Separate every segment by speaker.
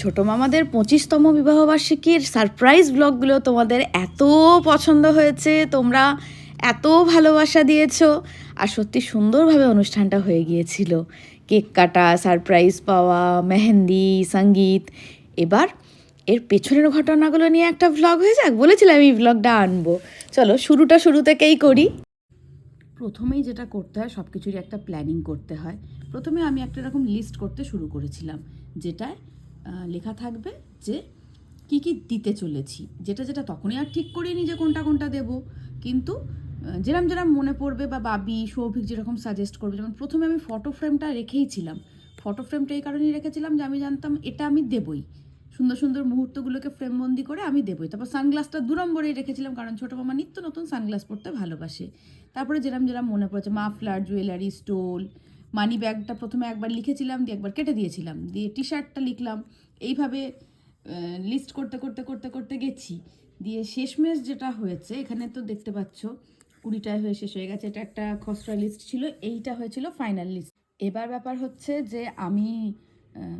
Speaker 1: ছোট মামাদের পঁচিশতম বিবাহবার্ষিকীর সারপ্রাইজ ব্লগগুলো তোমাদের এত পছন্দ হয়েছে, তোমরা এত ভালোবাসা দিয়েছ আর সত্যি সুন্দরভাবে অনুষ্ঠানটা হয়ে গিয়েছিল। কেক কাটা, সারপ্রাইজ পাওয়া, মেহেন্দি, সংগীত। এবার এর পেছনের ঘটনাগুলো নিয়ে একটা ভ্লগ হয়ে যাক, বলেছিলাম এই ভ্লগটা আনব। চলো শুরুটা শুরু থেকেই করি। প্রথমেই যেটা করতে হয় সব কিছুরই একটা প্ল্যানিং করতে হয়। প্রথমে আমি একটা এরকম লিস্ট করতে শুরু করেছিলাম, যেটায় লেখা থাকবে যে কি কি দিতে চলেছি। যেটা যেটা তখনই আর ঠিক করিনি যে কোনটা কোনটা দেব। কিন্তু যেরম যেরম মনে পড়বে বা বাবি, সৌভিক যেরকম সাজেস্ট করবে, যেমন প্রথমে আমি ফটো ফ্রেমটা রেখেই ছিলাম ফটো ফ্রেমটা এই কারণেই রেখেছিলাম যে আমি জানতাম এটা আমি দেবই। সুন্দর সুন্দর মুহূর্তগুলোকে ফ্রেমবন্দি করে আমি দেবই। তারপর সানগ্লাসটা দু নম্বরেই রেখেছিলাম, কারণ ছোটো মামা নিত্য নতুন সানগ্লাস পরতে ভালোবাসে। তারপরে যেরম যেরম মনে পড়েছে মাফলার জুয়েলারি স্টোল মানি ব্যাগটা প্রথমে একবার লিখেছিলাম, দিয়ে একবার কেটে দিয়েছিলাম। দিয়ে টি শার্টটা লিখলাম। এইভাবে লিস্ট করতে করতে করতে করতে গেছি। দিয়ে শেষমেশ যেটা হয়েছে, এখানে তো দেখতে পাচ্ছ কুড়িটায় হয়ে শেষ হয়ে গেছে। এটা একটা খসড়া লিস্ট ছিল, এইটা হয়েছিল ফাইনাল লিস্ট এবার ব্যাপার হচ্ছে যে আমি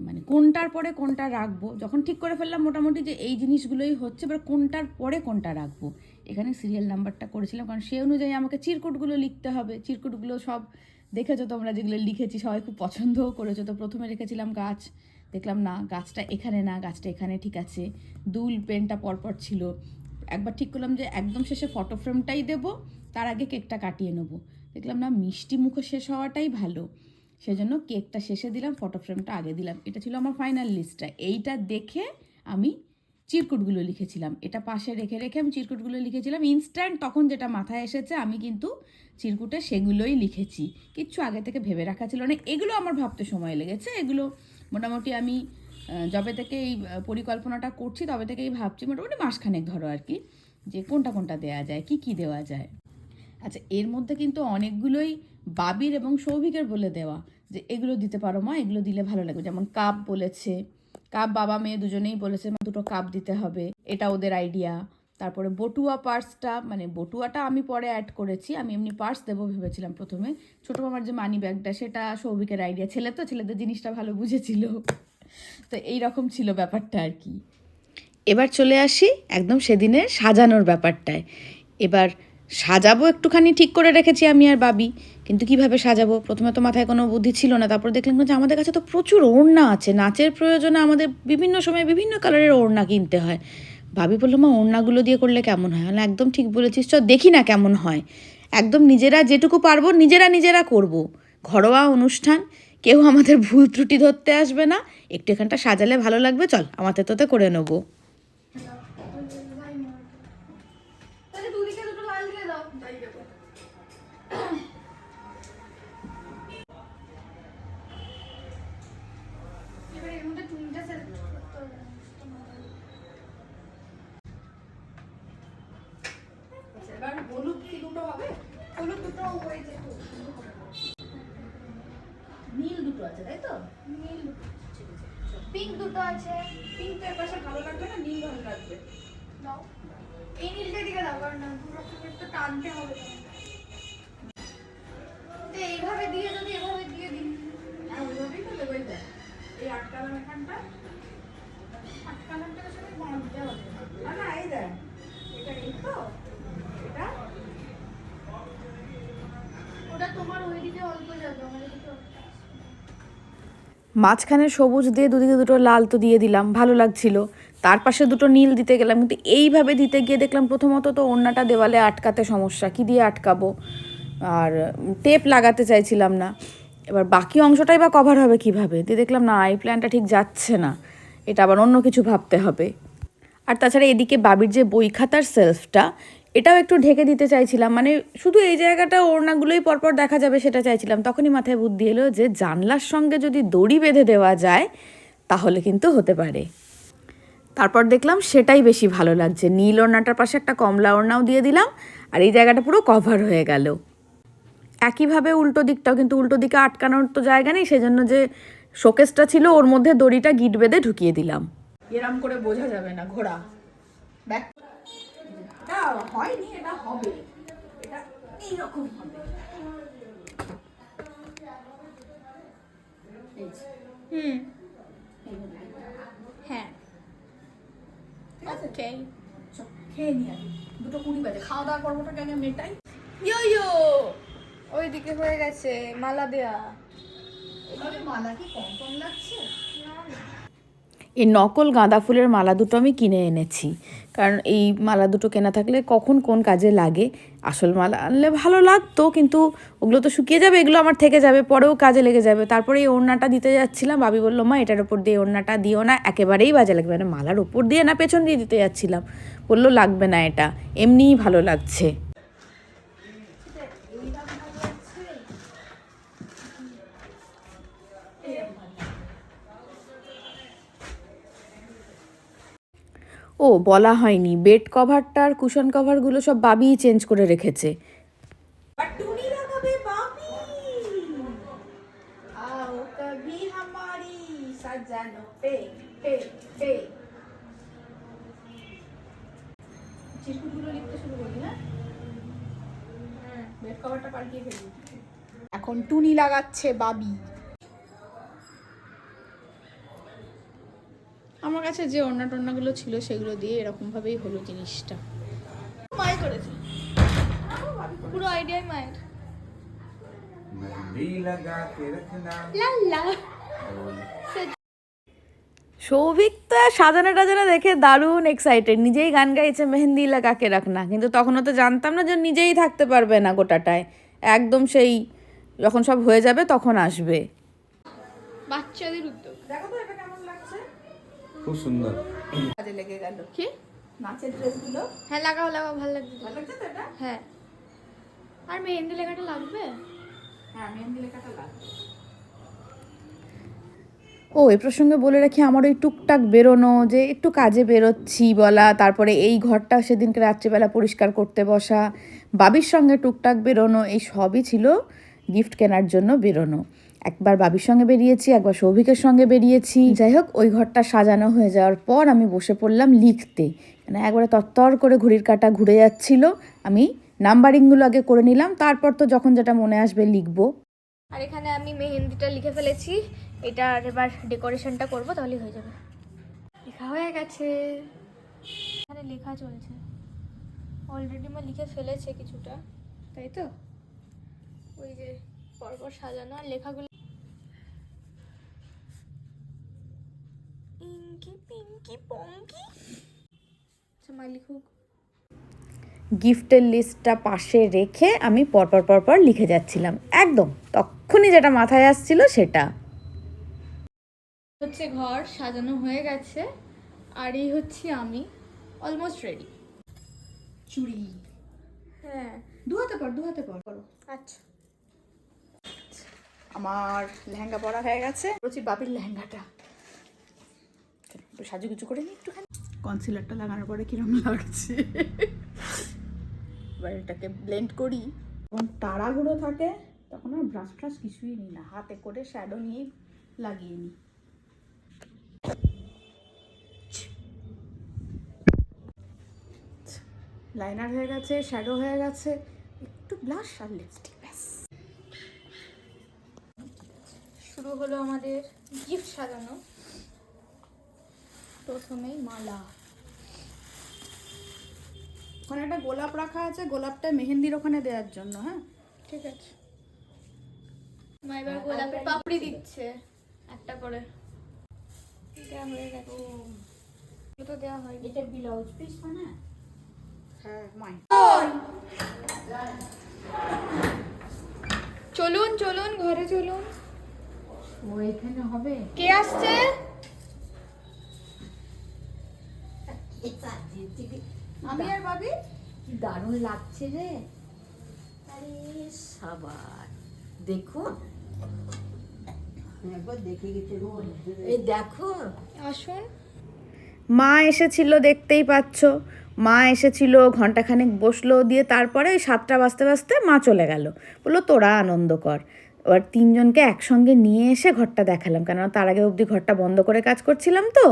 Speaker 1: মানে কোনটার পরে কোনটা রাখব, যখন ঠিক করে ফেললাম মোটামুটি যে এই জিনিসগুলোই হচ্ছে, এবার কোনটার পরে কোনটা রাখব। এখানে সিরিয়াল নাম্বারটা করেছিলাম, কারণ সেই অনুযায়ী আমাকে চিরকুটগুলো লিখতে হবে। চিরকুটগুলো সব দেখেছ তোমরা যেগুলো লিখেছি, সবাই খুব পছন্দও করেছ। তো প্রথমে রেখেছিলাম গাছ, দেখলাম না, গাছটা এখানে না, গাছটা এখানে ঠিক আছে। দুল, পেনটা পরপর ছিল। একবার ঠিক করলাম যে একদম শেষে ফটো ফ্রেমটাই দেবো, তার আগে কেকটা কাটিয়ে নেব। দেখলাম না, মিষ্টি মুখো শেষ হওয়াটাই ভালো। সেজন্য কেকটা শেষে দিলাম ফটো ফ্রেমটা আগে দিলাম। এটা ছিল আমার ফাইনাল লিস্টটা এইটা দেখে আমি চিরকুটগুলো লিখেছিলাম। এটা পাশে রেখে রেখে আমি চিরকুটগুলো লিখেছিলাম। ইনস্ট্যান্ট তখন যেটা মাথায় এসেছে, আমি কিন্তু চিরকুটে সেগুলোই লিখেছি। কিচ্ছু আগে থেকে ভেবে রাখা ছিল না। এগুলো আমার ভাবতে সময় লেগেছে। এগুলো মোটামুটি আমি যবে থেকে এই পরিকল্পনাটা করছি, তবে থেকেই ভাবছি মোটামুটি মাসখানেক ধরো আর কি, যে কোনটা কোনটা দেওয়া যায়, কি কি দেওয়া যায়। আচ্ছা এর মধ্যে কিন্তু অনেকগুলোই বাবির এবং সৌভিকের বলে দেওয়া, যে এগুলো দিতে পারো মা, এগুলো দিলে ভালো লাগবে। যেমন কাপ বলেছে কাপ বাবা মেয়ে দুজনেই বলেছে দুটো কাপ দিতে হবে। এটা ওদের আইডিয়া তারপরে বটুয়া পার্সটা মানে বটুয়াটা আমি পরে অ্যাড করেছি, আমি এমনি পার্স দেবো ভেবেছিলাম প্রথমে। ছোটো মামার যে মানি ব্যাগটা সেটা সৌভিকের আইডিয়া ছেলে তো, ছেলেদের জিনিসটা ভালো বুঝেছিল। তো এই রকম ছিল ব্যাপারটা আর কি। এবার চলে আসি একদম সেদিনের সাজানোর ব্যাপারটায়। এবার সাজাবো একটুখানি, ঠিক করে রেখেছি আমি আর বাবি। কিন্তু কীভাবে সাজাবো? প্রথমে তো মাথায় কোনো বুদ্ধি ছিল না, তারপর দেখলাম যে আমাদের কাছে তো প্রচুর ওড়না আছে। নাচের প্রয়োজনে আমাদের বিভিন্ন সময় বিভিন্ন কালারের ওড়না কিনতে হয়। ভাবি বলল, মা, ওড়নাগুলো দিয়ে করলে কেমন হয়? মানে একদম ঠিক বলেছিস চ দেখি না কেমন হয়। একদম নিজেরা যেটুকু পারব, নিজেরা নিজেরা করব। ঘরোয়া অনুষ্ঠান, কেউ আমাদের ভুল ত্রুটি ধরতে আসবে না। একটু এখানটা সাজালে ভালো লাগবে, চল আমাদের তোতে করে নেব।
Speaker 2: আছে তো এর পাশে ভালো লাগবে না নীল ভালো লাগবে।
Speaker 3: দাও এই নীলটা দিকে দাও কারণ না দুটো একটু টানতে হবে তো এইভাবে দিয়ে যদি এভাবে দিয়ে দিই।
Speaker 2: হ্যাঁ ওইভাবেই তো দেবো এই দেখ। এই আটকালাম এখানটা।
Speaker 3: কালারটা সাথে বাঁধতে হবে।
Speaker 2: না না এই দেখ এটা এই তো এটা।
Speaker 3: ওটা তোমার ওইদিকে অল্প যাবে আমাদের দিকে।
Speaker 1: মাঝখানে সবুজ দিয়ে দুদিকে দুটো লাল তো দিয়ে দিলাম, ভালো লাগছিল। তার পাশে দুটো নীল দিতে গেলাম, কিন্তু এইভাবে দিতে গিয়ে দেখলাম প্রথমত তো ওড়নাটা দেওয়ালে আটকাতে সমস্যা, কি দিয়ে আটকাবো? আর টেপ লাগাতে চাইছিলাম না। এবার বাকি অংশটাই বা কভার হবে কীভাবে? দিয়ে দেখলাম, না, এই প্ল্যানটা ঠিক যাচ্ছে না। এটা আবার অন্য কিছু ভাবতে হবে। আর তাছাড়া এদিকে বাবির যে বই খাতার সেলফটা এটাও একটু ঢেকে দিতে চাইছিলাম। মানে শুধু এই জায়গাটা ওড়নাগুলোই পরপর দেখা যাবে সেটা চাইছিলাম। তখনই মাথায় বুদ্ধি এলো যে জানলার সঙ্গে যদি দড়ি বেঁধে দেওয়া যায়, তাহলে কিন্তু হতে পারে। তারপর দেখলাম সেটাই বেশি ভালো লাগছে। নীল ওড়নাটার পাশে একটা কমলা ওড়নাও দিয়ে দিলাম আর এই জায়গাটা পুরো কভার হয়ে গেল। একইভাবে উল্টো দিকটাও কিন্তু উল্টো দিকে আটকানোর তো জায়গা নেই, সেজন্য যে শোকেসটা ছিল ওর মধ্যে দড়িটা গিট বেঁধে ঢুকিয়ে দিলাম।
Speaker 2: এরম করে বোঝা যাবে না ঘোড়া হয়নি এটা হবে। এটা এইরকম হবে।
Speaker 3: হুম। হ্যাঁ।
Speaker 2: ওকে। খেয়ে নি দুটো কুড়ি বাজে। খাওয়া দাওয়া আগে মেটাই
Speaker 3: ইয়ো ইয়ো! ওইদিকে হয়ে গেছে মালা দেয়া।
Speaker 2: মালা কি কম কম লাগছে?
Speaker 1: এই নকল গাঁদা ফুলের মালা দুটো আমি কিনে এনেছি। কারণ এই মালা দুটো কেনা থাকলে কখন কোন কাজে লাগে আসল মালা আনলে ভালো লাগতো, কিন্তু ওগুলো তো শুকিয়ে যাবে, এগুলো আমার থেকে যাবে, পরেও কাজে লেগে যাবে। তারপরে এই ওড়নাটা দিতে যাচ্ছিলাম, বাবি বলল, মা, এটার ওপর দিয়ে ওড়নাটা দিও না, একেবারেই বাজে লাগবে মানে মালার ওপর দিয়ে না, পেছন দিয়ে দিতে যাচ্ছিলাম। বলল, লাগবে না এটা, এমনিই ভালো লাগছে। বলা হয়নি। বেড কভারটা আর কুশন কভারগুলো সব বাবিই চেঞ্জ করে রেখেছে।
Speaker 2: এখন টুনি লাগাচ্ছে বাবি। আমার কাছে যে অন্য টন্যাগুলো ছিল সেগুলো দিয়ে এরকমভাবেই হলো জিনিসটা।
Speaker 3: মাই করেছে। পুরো আইডিয়াই মায়ের।
Speaker 1: সৌভিক তো সাজানো টাজানো দেখে দারুণ এক্সাইটেড নিজেই গান গাইছে মেহেন্দি লাগাকে রাখনা কিন্তু তখনও তো জানতাম না যে নিজেই থাকতে পারবে না গোটাটায়। একদম সেই যখন সব হয়ে যাবে তখন আসবে।
Speaker 3: বাচ্চাদের উদ্যোগ।
Speaker 2: দেখো তো
Speaker 4: খুব সুন্দর।
Speaker 2: কাজে লেগে গেল।
Speaker 3: কি?
Speaker 2: নাচের ড্রেসগুলো?
Speaker 3: হ্যাঁ লাগাও লাগাও ভালো লাগবে তো।
Speaker 2: ভালো লাগছে তো এটা?
Speaker 3: হ্যাঁ। আর মেহেন্দি লেখাটা লাগবে?
Speaker 2: হ্যাঁ মেহেন্দি লেখাটা লাগবে।
Speaker 1: ও এ প্রসঙ্গে বলে রাখি আমার ওই টুকটাক বেরোনো যে একটু কাজে বেরোচ্ছি বলা তারপরে এই ঘরটা সেদিনকে রাত্রিবেলা পরিষ্কার করতে বসা বাবির সঙ্গে টুকটাক বেরোনো এই সবই ছিল গিফট কেনার জন্য বেরোনো। একবার বাবির সঙ্গে বেরিয়েছি, একবার সৌভিকের সঙ্গে বেরিয়েছি। যাই হোক, ওই ঘরটা সাজানো হয়ে যাওয়ার পর আমি বসে পড়লাম লিখতে। মানে একবারে তত্তর করে ঘড়ির কাটা ঘুরে যাচ্ছিল। আমি নাম্বারিংগুলো আগে করে নিলাম, তারপর তো যখন যেটা মনে আসবে লিখব।
Speaker 3: আর এখানে আমি মেহেন্দিটা লিখে ফেলেছি। এটার এবার ডেকোরেশনটা করব তাহলেই হয়ে যাবে। লেখা হয়ে গেছে। এখানে লেখা চলছে। অলরেডি মা লিখে ফেলেছে কিছুটা। তাই তো? ওই যে পরপর সাজানো আর লেখাগুলো ইঙ্কি পিঙ্কি পঙ্কি আচ্ছা লিখুক
Speaker 1: গিফটের লিস্টটা পাশে রেখে আমি পরপর পরপর লিখে যাচ্ছিলাম। একদম তখনই যেটা মাথায় আসছিল সেটা।
Speaker 3: হচ্ছে ঘর সাজানো হয়ে গেছে আর এই হচ্ছে আমি অলমোস্ট রেডি
Speaker 2: চুড়ি।
Speaker 3: হ্যাঁ।
Speaker 2: দু হাতে পর দু হাতে পর। করো।
Speaker 3: আচ্ছা।
Speaker 2: আমার লেহেঙ্গা পরা হয়ে গেছে। রচি বাবির লেহেঙ্গাটা। সাজুগুজু করে নিই একটুখানি। কনসিলারটা লাগানোর পরে কিরম লাগছে? এবার এটাকে ব্লেন্ড করি। যখন তাড়াহুড়ো থাকে তখন আর ব্রাশ ট্রাশ কিছুই নিই না। হাতে করে শ্যাডো নিয়ে লাগিয়ে নিই। লাইনার হয়ে গেছে শ্যাডো হয়ে গেছে। একটু ব্লাশ আর লিপস্টিক ব্যাস।
Speaker 3: শুরু হলো আমাদের গিফট সাজানো। প্রথমেই মালা।
Speaker 2: ওখানে একটা গোলাপ রাখা আছে গোলাপটা মেহেন্দির ওখানে দেওয়ার জন্য হ্যাঁ?
Speaker 3: ঠিক আছে। মা এবার গোলাপের পাপড়ি দিচ্ছে একটা করে। দেওয়া হয়ে গেছে। তো দেওয়া হয়নি।
Speaker 2: এটা ব্লাউজ পিস না হ্যাঁ মাই।
Speaker 3: চলুন চলুন ঘরে চলুন।
Speaker 2: ও এখানে হবে?
Speaker 3: কে আসছে?
Speaker 2: আমি আর ভাবি?
Speaker 5: কি দারুণ লাগছে রে। আরে সাবার দেখুন। এই দেখো
Speaker 3: আসুন।
Speaker 1: মা এসেছিল দেখতেই পাচ্ছ। মা এসেছিল ঘন্টাখানেক বসল দিয়ে তারপরে ওই সাতটা বাজতে বাজতে মা চলে গেল। বলল তোরা আনন্দ কর। এবার তিনজনকে একসঙ্গে নিয়ে এসে ঘরটা দেখালাম। কেননা তার আগে অবধি ঘরটা বন্ধ করে কাজ করছিলাম তো।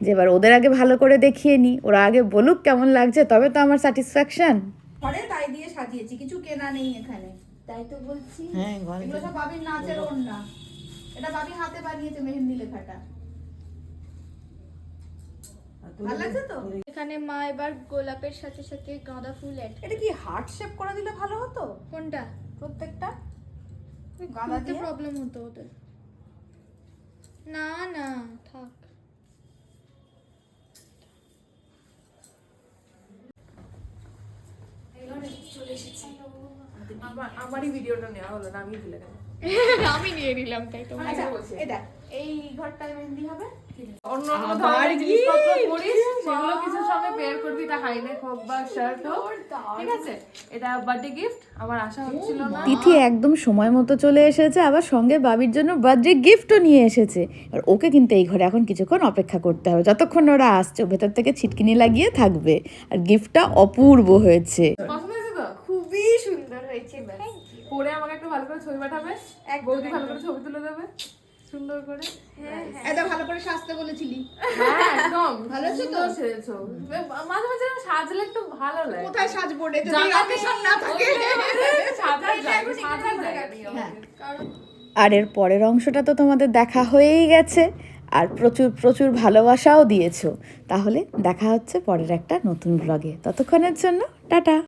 Speaker 1: যে এবার ওদের আগে ভালো করে দেখিয়ে নিই ওরা আগে বলুক কেমন লাগছে তবে তো আমার স্যাটিসফ্যাকশন
Speaker 2: ঘরে তাই দিয়ে সাজিয়েছি কিছু কেনা নেই এখানে।
Speaker 5: তাই তো বলছি
Speaker 1: হ্যাঁ ঘরে
Speaker 2: এগুলো সব বাবির নাচের ওড়না। এটা বাবি হাতে বানিয়েছে মেহেন্দি লেখাটা। ভালো লাগছে তো?
Speaker 3: এখানে মা এবার গোলাপের সাথে সাথে গাঁদা ফুল অ্যাড
Speaker 2: এটা কি হার্ট শেপ করে দিলে ভালো হতো?
Speaker 3: কোনটা?
Speaker 2: প্রত্যেকটা? গাঁদা দিয়ে?
Speaker 3: প্রবলেম হতো ওদের। না না থাক।
Speaker 2: আমারই ভিডিওটা নেওয়া হলো না আমি ভুলে গেলাম
Speaker 3: আমি নিয়ে নিলাম তাই তো।
Speaker 2: আচ্ছা এই দেখ এই ঘরটায় মেহেন্দি হবে।
Speaker 6: অন্য অন্য ধরনের জিনিসপত্র পরিস সেগুলো কিছুর সঙ্গে পেয়ার করবি এটা হাইনেক হোক বা শার্ট হোক। ঠিক আছে? এটা বার্থডে গিফট আমার আশা হচ্ছিল না।
Speaker 1: তিথি একদম সময় মতো চলে এসেছে আবার সঙ্গে বাবির জন্য বার্থডে গিফটও নিয়ে এসেছে। আর ওকে কিন্তু এই ঘরে এখন কিছুক্ষণ অপেক্ষা করতে হবে যতক্ষণ ওরা আসছে ভেতর থেকে ছিটকিনি লাগিয়ে থাকবে। আর গিফটটা অপূর্ব হয়েছে।
Speaker 6: পছন্দ
Speaker 3: সুন্দর হয়েছে
Speaker 6: পরে আমাকে একটু ভালো করে ছবি পাঠাবে। এক বৌদি ভালো করে ছবি তুলে দেবে। সুন্দর করে।
Speaker 2: এটা ভালো করে সাজতে বলেছিলি।
Speaker 6: হ্যাঁ একদম।
Speaker 2: ভালো আছে তো?
Speaker 6: মাঝে মাঝে সাজলে একটু ভালো লাগে।
Speaker 2: কোথায় সাজবো রে? যদি অকেশন না থাকে।
Speaker 6: সাজা যায় সাজা যায়।
Speaker 1: আর এর পরের অংশটা তো তোমাদের দেখা হয়েই গেছে। আর প্রচুর প্রচুর ভালোবাসাও দিয়েছ। তাহলে দেখা হচ্ছে পরের একটা নতুন ব্লগে ততক্ষণের জন্য টাটা।